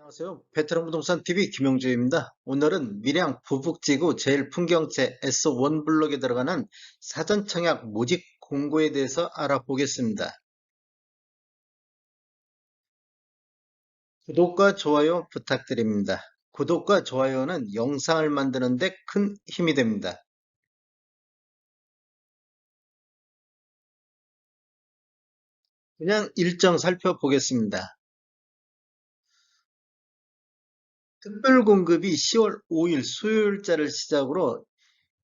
안녕하세요. 베테랑 부동산 TV 김용주입니다. 오늘은 밀양 부북지구 제일 풍경채 S1 블록에 들어가는 사전 청약 모집 공고에 대해서 알아보겠습니다. 구독과 좋아요 부탁드립니다. 구독과 좋아요는 영상을 만드는 데 큰 힘이 됩니다. 그냥 일정 살펴보겠습니다. 특별 공급이 10월 5일 수요일자를 시작으로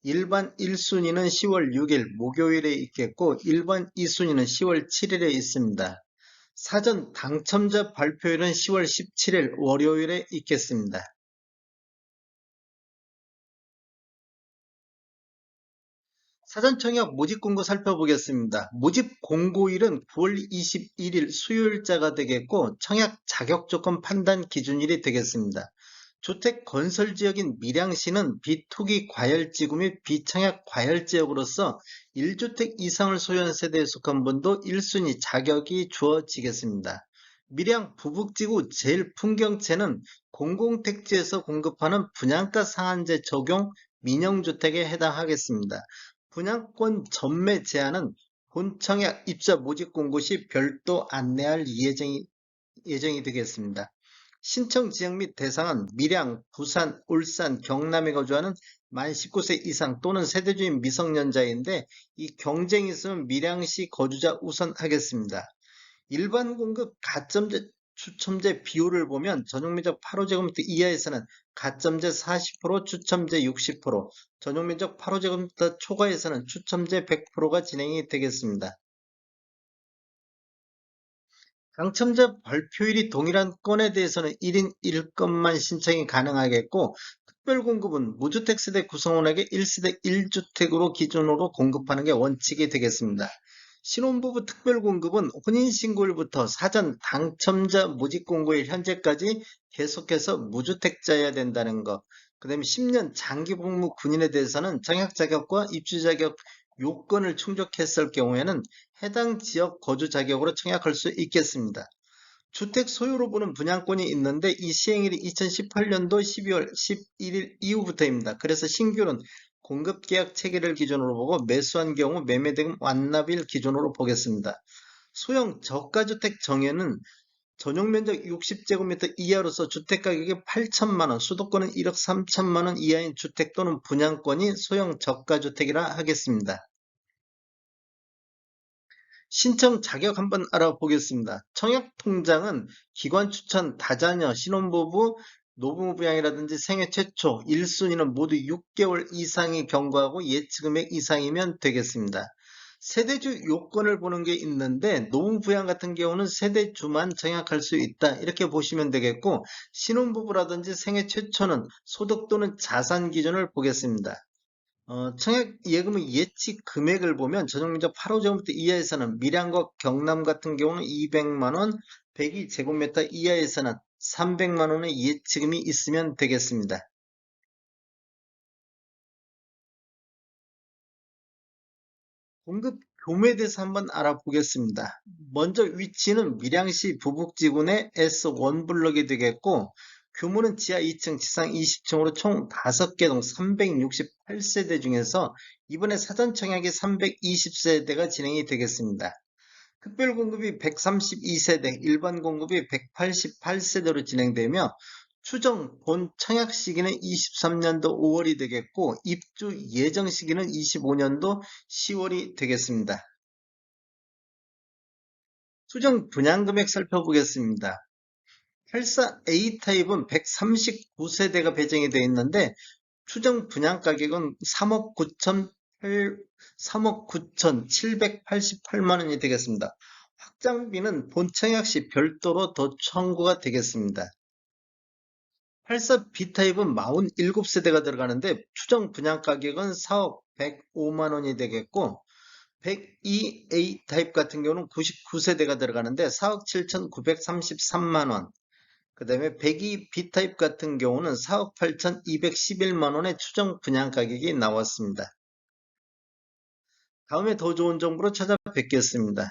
일반 1순위는 10월 6일 목요일에 있겠고 일반 2순위는 10월 7일에 있습니다. 사전 당첨자 발표일은 10월 17일 월요일에 있겠습니다. 사전 청약 모집 공고 살펴보겠습니다. 모집 공고일은 9월 21일 수요일자가 되겠고 청약 자격 조건 판단 기준일이 되겠습니다. 주택 건설 지역인 밀양시는 비투기 과열지구 및 비청약 과열지역으로서 1주택 이상을 소유한 세대에 속한 분도 1순위 자격이 주어지겠습니다. 밀양 부북지구 제일 풍경채는 공공택지에서 공급하는 분양가 상한제 적용 민영주택에 해당하겠습니다. 분양권 전매 제한은 본청약 입자 모집 공고 시 별도 안내할 예정이, 예정이 되겠습니다. 신청 지역 및 대상은 밀양, 부산, 울산, 경남에 거주하는 만 19세 이상 또는 세대 주인 미성년자인데 이 경쟁이 있으면 밀양시 거주자 우선 하겠습니다. 일반 공급 가점제 추첨제 비율을 보면 전용면적 8호제곱미터 이하에서는 가점제 40%, 추첨제 60%, 전용면적 8호제곱미터 초과에서는 추첨제 100%가 진행이 되겠습니다. 당첨자 발표일이 동일한 건에 대해서는 1인 1건만 신청이 가능하겠고 특별공급은 무주택 세대 구성원에게 1세대 1주택으로 기준으로 공급하는 게 원칙이 되겠습니다. 신혼부부 특별공급은 혼인신고일부터 사전 당첨자 모집공고일 현재까지 계속해서 무주택자여야 된다는 것. 그 다음에 10년 장기 복무 군인에 대해서는 청약자격과 입주자격 요건을 충족했을 경우에는 해당 지역 거주 자격으로 청약할 수 있겠습니다. 주택 소유로 보는 분양권이 있는데 이 시행일이 2018년도 12월 11일 이후부터입니다. 그래서 신규는 공급계약 체계를 기준으로 보고 매수한 경우 매매대금 완납일 기준으로 보겠습니다. 소형 저가주택 정의는 전용 면적 60제곱미터 이하로서 주택가격이 8천만원, 수도권은 1억 3천만원 이하인 주택 또는 분양권이 소형 저가주택이라 하겠습니다. 신청 자격 한번 알아보겠습니다. 청약통장은 기관 추천, 다자녀, 신혼부부, 노부부양이라든지 생애 최초 1순위는 모두 6개월 이상이 경과하고 예치금액 이상이면 되겠습니다. 세대주 요건을 보는 게 있는데 노부부양 같은 경우는 세대주만 청약할 수 있다 이렇게 보시면 되겠고 신혼부부라든지 생애 최초는 소득 또는 자산 기준을 보겠습니다. 어, 청약 예금의 예치 금액을 보면 전용면적 8호 제곱미터 이하에서는 밀양과 경남 같은 경우는 200만원, 102제곱미터 이하에서는 300만원의 예치금이 있으면 되겠습니다. 공급 교매에 대해서 한번 알아보겠습니다. 먼저 위치는 밀양시 부북지군의 S1 블럭이 되겠고 규모는 지하 2층, 지상 20층으로 총 5개 동 368세대 중에서 이번에 사전 청약이 320세대가 진행이 되겠습니다. 특별 공급이 132세대, 일반 공급이 188세대로 진행되며 추정 본 청약 시기는 23년도 5월이 되겠고 입주 예정 시기는 25년도 10월이 되겠습니다. 수정 분양 금액 살펴보겠습니다. 84A 타입은 139세대가 배정이 되어 있는데 추정 분양 가격은 3억 9천 3억 9천788만 원이 되겠습니다. 확장비는 본청약 시 별도로 더 청구가 되겠습니다. 84 B타입은 47세대가 들어가는데 추정 분양 가격은 4억 105만 원이 되겠고 102A 타입 같은 경우는 99세대가 들어가는데 4억 7,933만 원. 그 다음에 102 B타입 같은 경우는 4억 8,211만 원의 추정 분양 가격이 나왔습니다. 다음에 더 좋은 정보로 찾아뵙겠습니다.